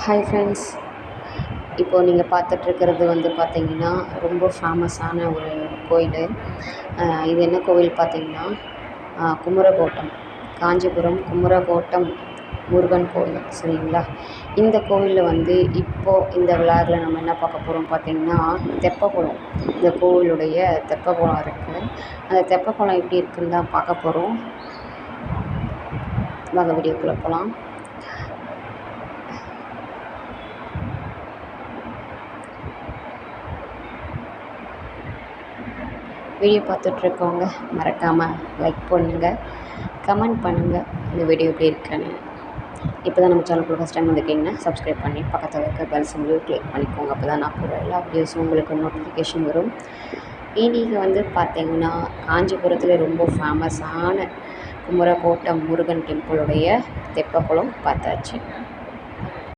Hi friends இப்போது நீங்கள் பார்த்துட்ருக்கிறது வந்து பார்த்தீங்கன்னா ரொம்ப ஃபேமஸான ஒரு கோயில். இது என்ன கோவில் பார்த்தீங்கன்னா குமரகோட்டம். காஞ்சிபுரம் குமரகோட்டம் முருகன் கோயில் சரிங்களா? இந்த கோவிலில் வந்து இப்போது இந்த விழாவில் நம்ம என்ன பார்க்க போகிறோம் பார்த்தீங்கன்னா தெப்பக்குளம். இந்த கோவிலுடைய தெப்பக்குளம் இருக்குது அந்த தெப்பக்குளம் எப்படி இருக்குன்னு தான் பார்க்க போகிறோம் வாங்க வீடியோக்குள்ளே போகலாம் வீடியோ பார்த்துட்ருக்கவங்க மறக்காமல் லைக் பண்ணுங்கள் கமெண்ட் பண்ணுங்கள் இந்த வீடியோ எப்படி இருக்குன்னு. இப்போ தான் நம்ம சேனலுக்குள்ள ஃபஸ்ட் டைம் வந்திருக்கீங்கன்னா சப்ஸ்கிரைப் பண்ணி பக்கத்தில் இருக்க பெல் சிம்பிள் கிளிக் பண்ணிக்கோங்க. அப்போ தான் நான் போகிற எல்லா வீடியோஸும் உங்களுக்கு நோட்டிஃபிகேஷன் வரும். இன்றைக்கி வந்து பார்த்திங்கன்னா காஞ்சிபுரத்தில் ரொம்ப ஃபேமஸான குமரகோட்டம் முருகன் டெம்பிளுடைய தெப்பக்குளம் பார்த்தாச்சு.